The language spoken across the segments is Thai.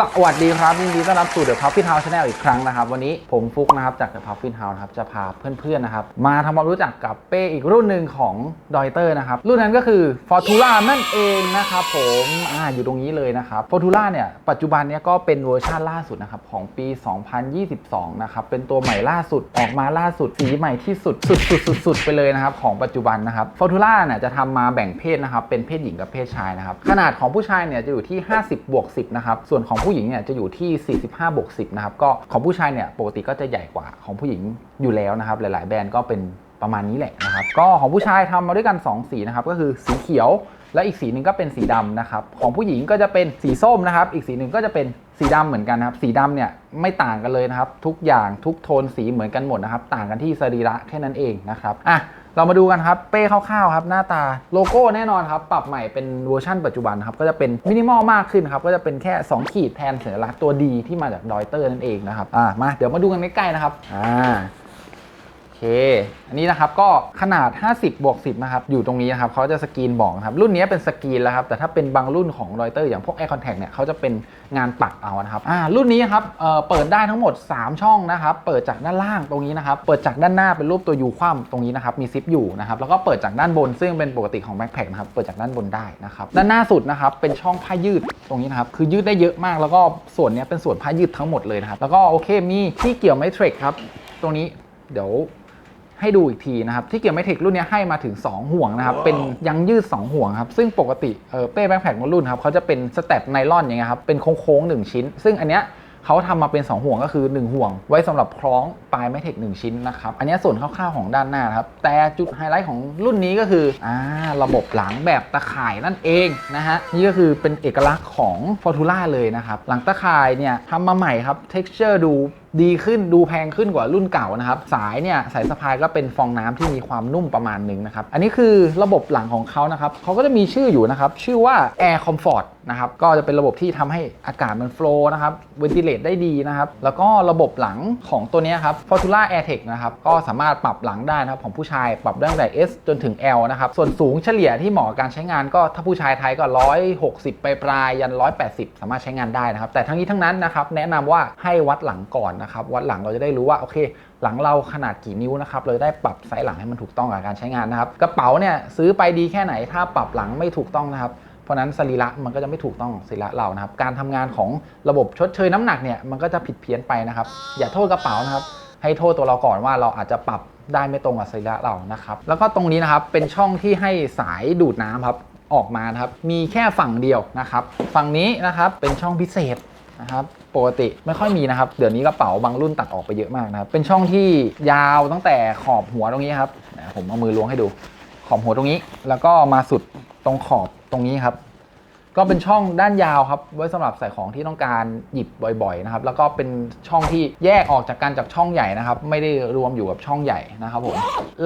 สวัสดีครับยินดีต้อนรับสู่ The Puffin House Channel อีกครั้งนะครับ วันนี้ผมฟุกนะครับ จาก The Puffin House นะครับ จะพาเพื่อนๆนะครับ มาทำความรู้จักกับเป้อีกรุ่นหนึ่งของดอยเตอร์นะครับ รุ่นนั้นก็คือ Fortuna นั่นเองนะครับผมอ่าอยู่ตรงนี้เลยนะครับ Fortuna เนี่ยปัจจุบันเนี่ยก็เป็นเวอร์ชันล่าสุดนะครับ ของปี 2022 นะครับ เป็นตัวใหม่ล่าสุดออกมาล่าสุดสีใหม่ที่สุดสุดสุดสุดสุดไปเลยนะครับของปัจจุบันนะครับ Fortuna เนี่ยจะทำมาแบ่งเพศนะครับเป็นเพศหญิงกับเพศชายนะครับขนาดของผู้ชายเนี่ยจะอยู่ที่ 50บวก10นะครับส่วนของผู้หญิงเนี่ยจะอยู่ที่ 45บวก10นะครับก็ของผู้ชายเนี่ยปกติก็จะใหญ่กว่าของผู้หญิงอยู่แล้วนะครับหลาย ๆ แบรนด์ก็เป็นประมาณนี้แหละนะครับก็ของผู้ชายทำมาด้วยกัน 2 สีนะครับก็คือสีเขียว และอีกสีหนึ่งก็เป็นสีดำนะครับ ของผู้หญิงก็จะเป็นสีส้มนะครับ อีกสีหนึ่งก็จะเป็นสีดำเหมือนกันนะครับ สีดำเนี่ยไม่ต่างกันเลยนะครับ ทุกอย่างทุกโทนสีเหมือนกันหมดนะครับ ต่างกันที่สรีระแค่นั้นเองนะครับอะเรามาดูกันครับ เป้คร่าวๆครับ หน้าตาโลโก้แน่นอนครับ ปรับใหม่เป็นเวอร์ชั่นปัจจุบันครับ ก็จะเป็นมินิมอลมากขึ้นครับ ก็จะเป็นแค่ 2 ขีดแทนสัญลักษณ์ตัวดีที่มาจากดอยเตอร์นั่นเองนะครับอะมาเดี๋ยวมาดูกันใกล้ๆนะครับอ่า เค อันนี้นะครับก็ขนาด 50 บวก 10 นะครับ อยู่ตรงนี้นะครับเขาจะสกรีนบอกนะครับ รุ่นนี้เป็นสกรีนแล้วครับ แต่ถ้าเป็นบางรุ่นของรอยเตอร์อย่างพวก Air Contact เนี่ยเขาจะเป็นงานปักเอานะครับ อ่า รุ่นนี้ครับเอ่อเปิดได้ทั้งหมด 3 ช่องนะครับ เปิดจากด้านล่างตรงนี้นะครับ เปิดจากด้านหน้าเป็นรูปตัวยูคว่ำตรงนี้นะครับ มีซิปอยู่นะครับ แล้วก็เปิดจากด้านบนซึ่งเป็นปกติของแบ็คแพคนะครับ เปิดจากด้านบนได้นะครับ ด้านหน้าสุดนะครับ เป็นช่องผ้ายืดตรงนี้นะครับ คือยืดได้เยอะมาก แล้วก็ส่วนนี้เป็นส่วนผ้ายืดทั้งหมดเลยนะครับ แล้วก็โอเคมีที่เกี่ยวไมเทรคครับ ตรงนี้เดี๋ยว ให้ดูอีกทีนะครับ ที่เกี่ยวไม่เทครุ่นนี้ให้มาถึง 2 ห่วงนะครับ เป็นยังยืด 2 ห่วงครับ ซึ่งปกติเออเป้แบ็คแพคบางรุ่นครับเขาจะเป็นสเต็ปไนล่อนอย่างเงี้ยครับ เป็นโค้งๆ1ชิ้น ซึ่งอันเนี้ยเขาทำมาเป็น 2 ห่วงก็คือ 1 ห่วง ไว้สำหรับคล้องปลายไม้เทค1ชิ้นนะครับ อันเนี้ยส่วนคร่าวๆของด้านหน้านะครับ แต่จุดไฮไลท์ของรุ่นนี้ก็คืออ่าระบบหลังแบบตะข่ายนั่นเองนะฮะนี่ก็คือเป็นเอกลักษณ์ของ Fortuna เลยนะครับหลังตะข่ายเนี่ยทำมาใหม่ครับ texture ดู ดีขึ้นดูแพงขึ้นกว่ารุ่นเก่านะครับ สายเนี่ยสายสะพายก็เป็นฟองน้ำที่มีความนุ่มประมาณหนึ่งนะครับ อันนี้คือระบบหลังของเขานะครับเขาก็จะมีชื่ออยู่นะครับ ชื่อว่า Air Comfort นะครับก็จะเป็นระบบที่ทำให้อากาศมันโฟล์นะครับเวนติเลตได้ดีนะครับแล้วก็ระบบหลังของตัวนี้ครับ Fortuna AirTech นะครับก็สามารถปรับหลังได้นะครับของผู้ชายปรับได้ตั้งแต่ S จนถึง L นะครับส่วนสูงเฉลี่ยที่เหมาะกับการใช้งานก็ถ้าผู้ชายไทยก็ 160 ไปปลายยัน 180 สามารถใช้งานได้นะครับ แต่ทั้งนี้ทั้งนั้นนะครับแนะนำว่าให้วัดหลังก่อนนะครับวัดหลังเราจะได้รู้ว่าโอเคหลังเราขนาดกี่นิ้วนะครับ เราได้ปรับไซส์หลังให้มันถูกต้องกับการใช้งานนะครับ กระเป๋าเนี่ยซื้อไปดีแค่ไหนถ้าปรับหลังไม่ถูกต้องนะครับ เพราะนั้นสรีระมันก็จะไม่ถูกต้องสรีระเรานะครับ การทำงานของระบบชดเชยน้ำหนักเนี่ยมันก็จะผิดเพี้ยนไปนะครับ อย่าโทษกระเป๋านะครับ ให้โทษตัวเราก่อนว่าเราอาจจะปรับได้ไม่ตรงกับสรีระเรานะครับ แล้วก็ตรงนี้นะครับเป็นช่องที่ให้สายดูดน้ำครับออกมานะครับ มีแค่ฝั่งเดียวนะครับ ฝั่งนี้นะครับเป็นช่องพิเศษนะครับ ปกติไม่ค่อยมีนะครับ เดี๋ยวนี้กระเป๋าบางรุ่นตัดออกไปเยอะมากนะครับ เป็นช่องที่ยาวตั้งแต่ขอบหัวตรงนี้ครับ ผมเอามือล้วงให้ดู ขอบหัวตรงนี้ แล้วก็มาสุดตรงขอบตรงนี้ครับ ก็เป็นช่องด้านยาวครับ ไว้สำหรับใส่ของที่ต้องการหยิบบ่อยๆนะครับ แล้วก็เป็นช่องที่แยกออกจากกันจากช่องใหญ่นะครับ ไม่ได้รวมอยู่กับช่องใหญ่นะครับผม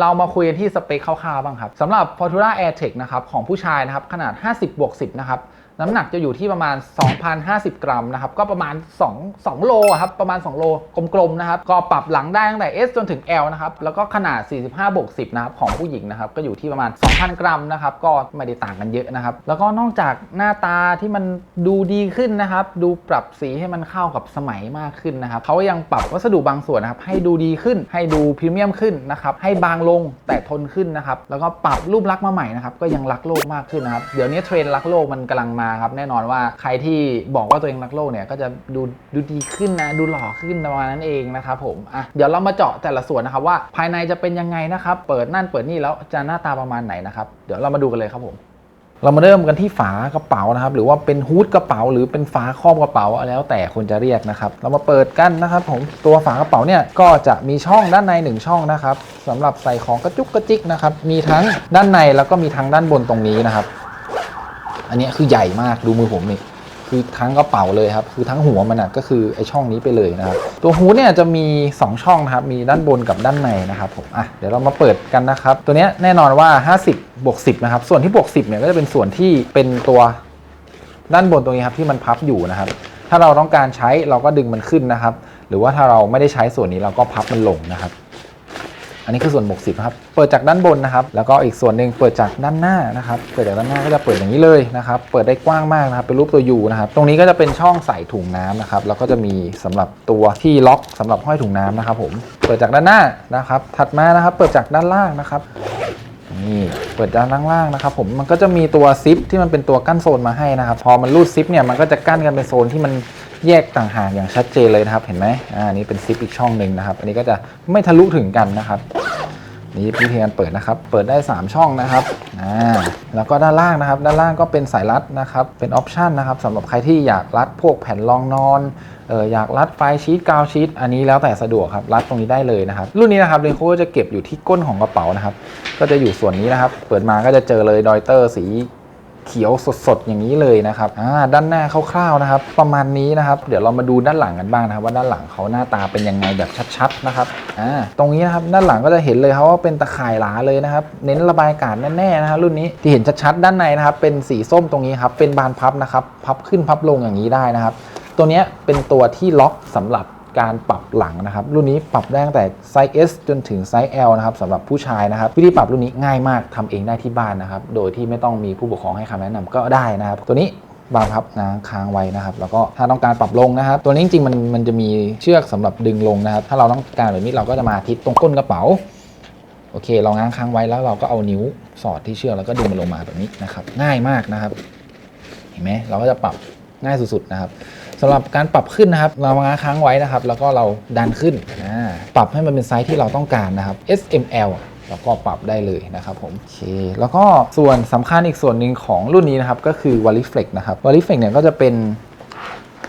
เรามาคุยกันที่สเปคคร่าวๆบ้างครับสำหรับ Fortuna AirTech นะครับของผู้ชายนะครับขนาด 50บวก10นะครับ น้ำหนักจะอยู่ที่ประมาณ 2,050 กรัมนะครับก็ประมาณ 2 2 โลครับประมาณ 2 โลกลมๆนะครับก็ปรับหลังได้ตั้งแต่ S จนถึง L นะครับแล้วก็ขนาด 45บวก10นะครับของผู้หญิงนะครับก็อยู่ที่ประมาณ 2,000 กรัมนะครับก็ไม่ได้ต่างกันเยอะนะครับแล้วก็นอกจากหน้าตาที่มันดูดีขึ้นนะครับดูปรับสีให้มันเข้ากับสมัยมากขึ้นนะครับเขายังปรับวัสดุบางส่วนนะครับให้ดูดีขึ้น ให้ดูพรีเมียมขึ้นนะครับให้บางลงแต่ทนขึ้นนะครับแล้วก็ปรับรูปลักษณ์มาใหม่นะครับก็ยังรักโลกมากขึ้นนะครับเดี๋ยวนี้เทรนด์รักโลกมันกำลังมาครับแน่นอนว่าใครที่บอกว่าตัวเองรักโลกเนี่ยก็จะดูดูดีขึ้นนะ ดูหล่อขึ้นประมาณนั้นเองนะครับผมอะเดี๋ยวเรามาเจาะแต่ละส่วนนะครับว่าภายในจะเป็นยังไงนะครับเปิดนั่นเปิดนี่แล้วจะหน้าตาประมาณไหนนะครับเดี๋ยวเรามาดูกันเลยครับผมเรามาเริ่มกันที่ฝากระเป๋านะครับ หรือว่าเป็นฮูดกระเป๋า หรือเป็นฝาครอบกระเป๋าแล้วแต่คนจะเรียกนะครับ เรามาเปิดกันนะครับผมตัวฝากระเป๋าเนี่ยก็จะมีช่องด้านในหนึ่งช่องนะครับสำหรับใส่ของกระจุกกระจิกนะครับมีทั้งด้านในแล้วก็มีทั้งด้านบนตรงนี้นะครับ อันนี้คือใหญ่มากดูมือผมนี่คือทั้งกระเป๋าเลยครับ คือทั้งหัวมันนะก็คือไอช่องนี้ไปเลยนะครับ ตัวฮูดเนี่ยจะมี 2 ช่องนะครับ มีด้านบนกับด้านในนะครับผมอะเดี๋ยวเรามาเปิดกันนะครับ ตัวเนี้ยแน่นอนว่า 50บวก10 นะครับ ส่วนที่บวก10เนี่ยก็จะเป็นส่วนที่เป็นตัวด้านบนตรงนี้ครับที่มันพับอยู่นะครับ ถ้าเราต้องการใช้เราก็ดึงมันขึ้นนะครับ หรือว่าถ้าเราไม่ได้ใช้ส่วนนี้เราก็พับมันลงนะครับ อันนี้คือส่วนหมวก10นะครับ เปิดจากด้านบนนะครับ แล้วก็อีกส่วนหนึ่งเปิดจากด้านหน้านะครับ เปิดจากด้านหน้าก็จะเปิดอย่างนี้เลยนะครับ เปิดได้กว้างมากนะครับ เป็นรูปตัวยูนะครับ ตรงนี้ก็จะเป็นช่องใส่ถุงน้ำนะครับ แล้วก็จะมีสำหรับตัวที่ล็อกสำหรับห้อยถุงน้ำนะครับ ผม เปิดจากด้านหน้านะครับ ถัดมานะครับ เปิดจากด้านล่างนะครับนี่เปิดด้านล่างๆนะครับผมมันก็จะมีตัวซิปที่มันเป็นตัวกั้นโซนมาให้นะครับ พอมันรูดซิปเนี่ยมันก็จะกั้นกันเป็นโซนที่มัน แยกต่างหากอย่างชัดเจนเลยนะครับ เห็นไหมอ่าอันนี้เป็นซิปอีกช่องหนึ่งนะครับ อันนี้ก็จะไม่ทะลุถึงกันนะครับ นี่วิธีการเปิดนะครับ เปิดได้ 3 ช่องนะครับอ่าแล้วก็ด้านล่างนะครับ ด้านล่างก็เป็นสายรัดนะครับ เป็นออปชันนะครับสำหรับใครที่อยากรัดพวกแผ่นรองนอนเอออยากรัดไฟชีตกาวชีตอันนี้แล้วแต่สะดวกครับ รัดตรงนี้ได้เลยนะครับ รุ่นนี้นะครับเรนโคจะเก็บอยู่ที่ก้นของกระเป๋านะครับ ก็จะอยู่ส่วนนี้นะครับ เปิดมาก็จะเจอเลยดอยเตอร์สี เขียวสดๆอย่างนี้เลยนะครับอ่าด้านหน้าคร่าวๆนะครับ ประมาณนี้นะครับ เดี๋ยวเรามาดูด้านหลังกันบ้างนะครับ ว่าด้านหลังเขาหน้าตาเป็นยังไงแบบชัดๆนะครับอ่าตรงนี้นะครับด้านหลังก็จะเห็นเลยครับว่าเป็นตะข่ายหลาเลยนะครับ เน้นระบายอากาศแน่ๆนะครับรุ่นนี้ที่เห็นชัดๆด้านในนะครับ เป็นสีส้มตรงนี้ครับเป็นบานพับนะครับ พับขึ้นพับลงอย่างนี้ได้นะครับ ตัวนี้เป็นตัวที่ล็อกสำหรับ การปรับหลังนะครับ รุ่นนี้ปรับได้ตั้งแต่ไซส์ S จนถึงไซส์ L นะครับสำหรับผู้ชายนะครับ วิธีปรับรุ่นนี้ง่ายมากทำเองได้ที่บ้านนะครับ โดยที่ไม่ต้องมีผู้ปกครองให้คำแนะนำก็ได้นะครับ ตัวนี้บางพับง้างค้างไว้นะครับ แล้วก็ถ้าต้องการปรับลงนะครับ ตัวนี้จริงๆมันมันจะมีเชือกสำหรับดึงลงนะครับ ถ้าเราต้องการแบบนี้เราก็จะมาทิศตรงก้นกระเป๋าโอเค เราง้างค้างไว้แล้วเราก็เอานิ้วสอดที่เชือกแล้วก็ดึงมันลงมาแบบนี้นะครับ ง่ายมากนะครับ เห็นไหมเราก็จะปรับ ง่ายสุดๆนะครับสำหรับการปรับขึ้นนะครับ เราง้างค้างไว้นะครับ แล้วก็เราดันขึ้นปรับให้มันเป็นไซส์ที่เราต้องการนะครับ S M L แล้วก็ปรับได้เลยนะครับผมโอเคแล้วก็ส่วนสำคัญอีกส่วนหนึ่งของรุ่นนี้นะครับ ก็คือ w a l l y Flex นะครับ w a l l y Flex เนี่ยก็จะเป็น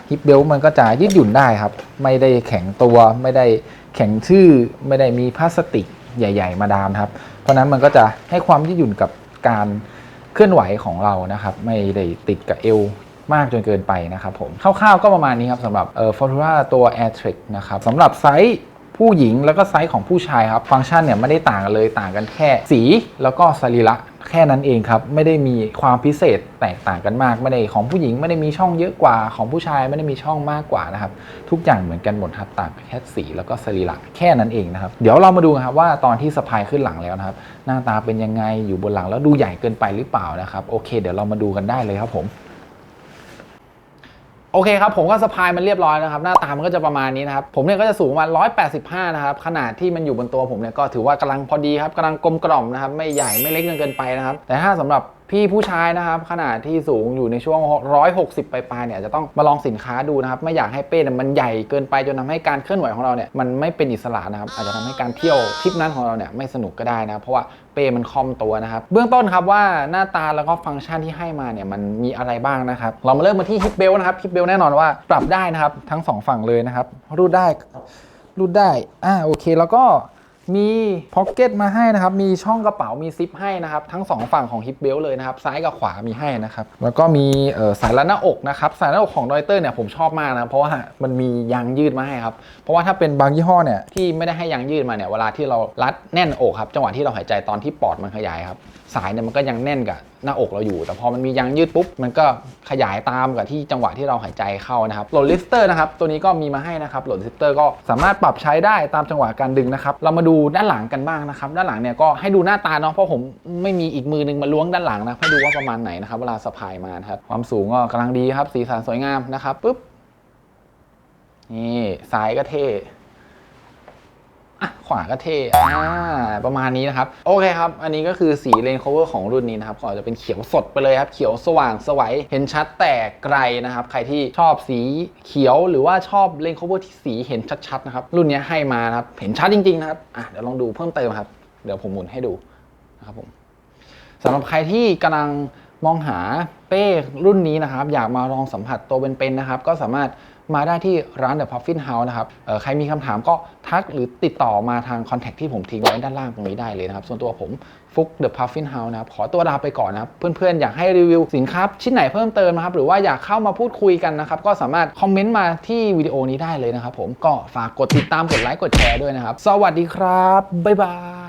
ฮิปเบลมันก็จะยืดหยุ่นได้ครับ ไม่ได้แข็งตัว ไม่ได้แข็งชื่อ ไม่ได้มีพลาสติกใหญ่ ๆ มาดามครับ เพราะนั้นมันก็จะให้ความยืดหยุ่นกับการเคลื่อนไหวของเรานะครับ ไม่ได้ติดกับเอว มากจนเกินไปนะครับผมคร่าวๆก็ประมาณนี้ครับสำหรับเอ่อ Fortuna ตัว Air Trek นะครับสำหรับไซส์ผู้หญิงแล้วก็ไซส์ของผู้ชายครับ ฟังก์ชันเนี่ยไม่ได้ต่างกันเลยต่างกันแค่สีแล้วก็สรีระแค่นั้นเองครับ ไม่ได้มีความพิเศษแตกต่างกันมาก ไม่ได้ของผู้หญิงไม่ได้มีช่องเยอะกว่าของผู้ชายไม่ได้มีช่องมากกว่านะครับ ทุกอย่างเหมือนกันหมดครับต่างแค่สีแล้วก็สรีระแค่นั้นเองนะครับ เดี๋ยวเรามาดูครับว่าตอนที่สะพายขึ้นหลังแล้วนะครับ หน้าตาเป็นยังไงอยู่บนหลังแล้วดูใหญ่เกินไปหรือเปล่านะครับโอเค เดี๋ยวเรามาดูกันได้เลยครับผม โอเคครับผมก็สะพายมันเรียบร้อยนะครับหน้าตามันก็จะประมาณนี้นะครับผมเนี่ยก็จะสูงประมาณ185 นะครับขนาดที่มันอยู่บนตัวผมเนี่ยก็ถือว่ากำลังพอดีครับกำลังกลมกล่อมนะครับไม่ใหญ่ไม่เล็กจนเกินไปนะครับแต่ถ้าสำหรับ พี่ผู้ชายนะครับขนาดที่สูงอยู่ในช่วง 160 ปลายๆเนี่ยจะต้องมาลองสินค้าดูนะครับ ไม่อยากให้เป้นมันใหญ่เกินไปจนทำให้การเคลื่อนไหวของเราเนี่ยมันไม่เป็นอิสระนะครับ อาจจะทำให้การเที่ยวทริปนั้นของเราเนี่ยไม่สนุกก็ได้นะครับเพราะว่าเป้มันคอมตัวนะครับเบื้องต้นครับว่าหน้าตาแล้วก็ฟังก์ชันที่ให้มาเนี่ยมันมีอะไรบ้างนะครับเรามาเริ่มมาที่ฮิปเบลนะครับฮิปเบลแน่นอนว่าปรับได้นะครับทั้งสองฝั่งเลยนะครับรูดได้รูดได้อ่าโอเคแล้วก็ มีพ็อกเก็ตมาให้นะครับ มีช่องกระเป๋ามีซิปให้นะครับ ทั้งสองฝั่งของฮิปเบลเลยนะครับ ซ้ายกับขวามีให้นะครับ แล้วก็มีสายรัดหน้าอกนะครับ สายหน้าอกของดอยเตอร์เนี่ยผมชอบมากนะ เพราะว่ามันมียางยืดมาให้ครับ เพราะว่าถ้าเป็นบางยี่ห้อเนี่ยที่ไม่ได้ให้ยางยืดมาเนี่ย เวลาที่เรารัดแน่นอกครับ จังหวะที่เราหายใจตอนที่ปอดมันขยายครับ สายเนี่ยมันก็ยังแน่นกับหน้าอกเราอยู่ แต่พอมันมียางยืดปุ๊บ มันก็ขยายตามกับที่จังหวะที่เราหายใจเข้านะครับ โหลดลิฟเตอร์นะครับ ตัวนี้ก็มีมาให้นะครับ โหลดลิฟเตอร์ก็สามารถปรับใช้ได้ตามจังหวะการดึงนะครับ เรามาดูด้านหลังกันบ้างนะครับ ด้านหลังเนี่ยก็ให้ดูหน้าตาเนาะเพราะผมไม่มีอีกมือหนึงมาล้วงด้านหลังนะให้ดูว่าประมาณไหนนะครับ เวลาสะพายมานะครับความสูงก็กำลังดีครับสีสันสวยงามนะครับปุ๊บนี่สายก็เท่ อะขวาก็เท่อ่าประมาณนี้นะครับ โอเคครับ อันนี้ก็คือสีเลนโคเวอร์ของรุ่นนี้นะครับก็จะเป็นเขียวสดไปเลยครับ เขียวสว่างสวัยเห็นชัดแต่ไกลนะครับ ใครที่ชอบสีเขียวหรือว่าชอบเลนโคเวอร์ที่สีเห็นชัดๆนะครับ รุ่นนี้ให้มานะครับ เห็นชัดจริงๆนะครับอะเดี๋ยวลองดูเพิ่มเติมครับ เดี๋ยวผมหมุนให้ดูนะครับผมสำหรับใครที่กำลังมองหาเป้รุ่นนี้นะครับ อยากมาลองสัมผัสตัวเป็นๆนะครับ ก็สามารถ มาได้ที่ร้าน The Puffin House นะครับใครมีคำถามก็ทักหรือติดต่อมาทางคอนแทคที่ผมทิ้งไว้ด้านล่างตรงนี้ได้เลยนะครับ ส่วนตัวผมฟุก The Puffin House นะครับ ขอตัวลาไปก่อนนะครับ เพื่อนๆ อยากให้รีวิวสินค้าชิ้นไหนเพิ่มเติมนะครับ หรือว่าอยากเข้ามาพูดคุยกันนะครับ ก็สามารถคอมเมนต์มาที่วิดีโอนี้ได้เลยนะครับผมก็ฝากกดติดตามกดไลค์กดแชร์ด้วยนะครับ สวัสดีครับบ๊ายบาย